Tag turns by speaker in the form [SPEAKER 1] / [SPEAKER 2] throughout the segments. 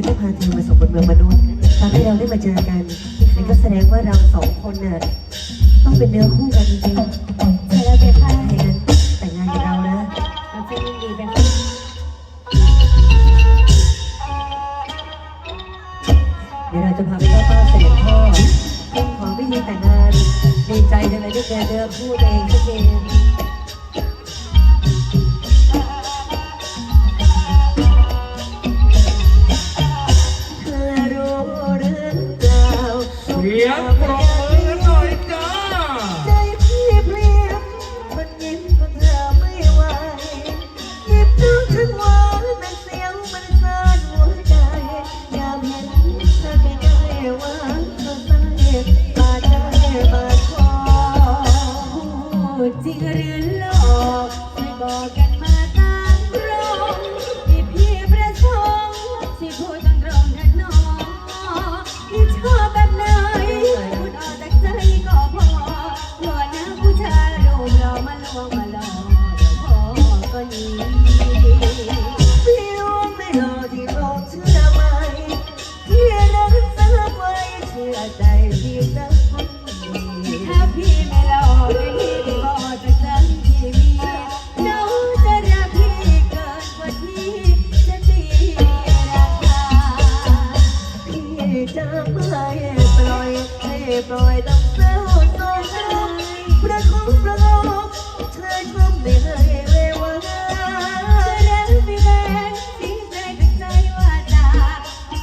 [SPEAKER 1] แล้วก็พาเธอมาสู่บนเมืองมนุษย์ทำให้เราได้มาเจอกันนี่ก็แสดงว่าเราสองคนน่ะต้องเป็นเนื้อคู่กันจริงๆ
[SPEAKER 2] ใช่แล้วเปค่ะ
[SPEAKER 1] ถ้าอย่งนั้นแต่งงานกับเรานะ
[SPEAKER 2] เราจะยินดีเป็นคน
[SPEAKER 1] เดี๋ยวเราจะพาไปเข้าเฝ้าเสด็จพ่อเพื่อขอพิธีแต่งงานดีใจจังเลยที่แกเจอคู่เองสักที
[SPEAKER 3] จ
[SPEAKER 2] ริงหรือหลอกบอกกัน ปล่อยต้
[SPEAKER 1] งเศร้าตงใจประคองประคองเธอคงไม่ให้เววา
[SPEAKER 2] แรงไม่แรงที่ใจตั้ใจว่าจะ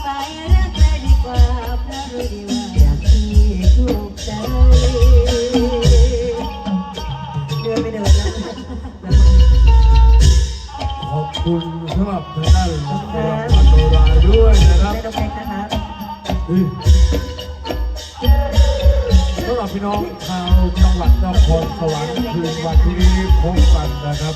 [SPEAKER 2] ไปรักเลดีกว่าเพราดีว่า
[SPEAKER 1] อยากมีดวงใจเดินไม่เดินนะ
[SPEAKER 3] ขอบคุณสำหรับท่านนะครับมาด้วยนะครับ
[SPEAKER 1] ไม่ต้องแพงคะ
[SPEAKER 3] น้องชาวจังหวัดนครสวรรค์คืนวันที่พบกันนะครับ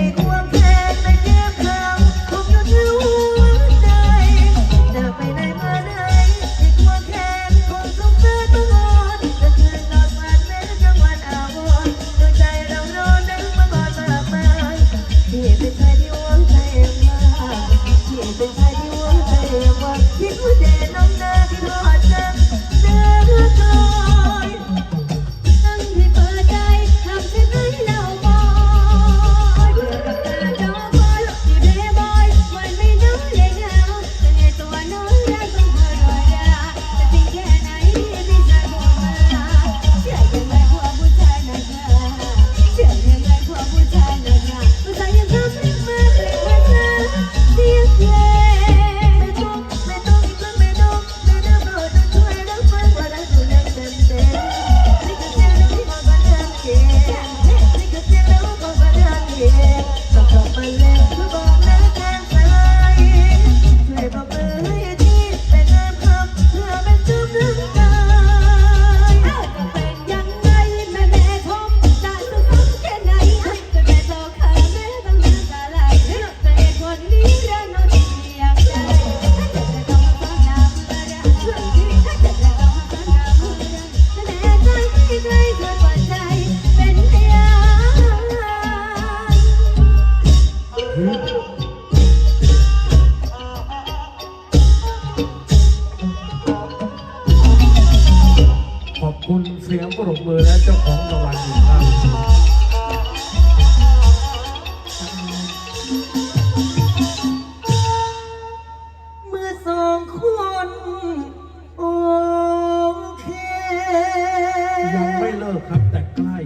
[SPEAKER 1] ขอบคุ
[SPEAKER 2] ณเสี
[SPEAKER 1] ยง
[SPEAKER 2] ปรบมือและเจ้าของรางวัล
[SPEAKER 1] อีกครั้งเมื่อสองคนโอเค
[SPEAKER 2] ยังไม่เลิกครับแต่ใกล้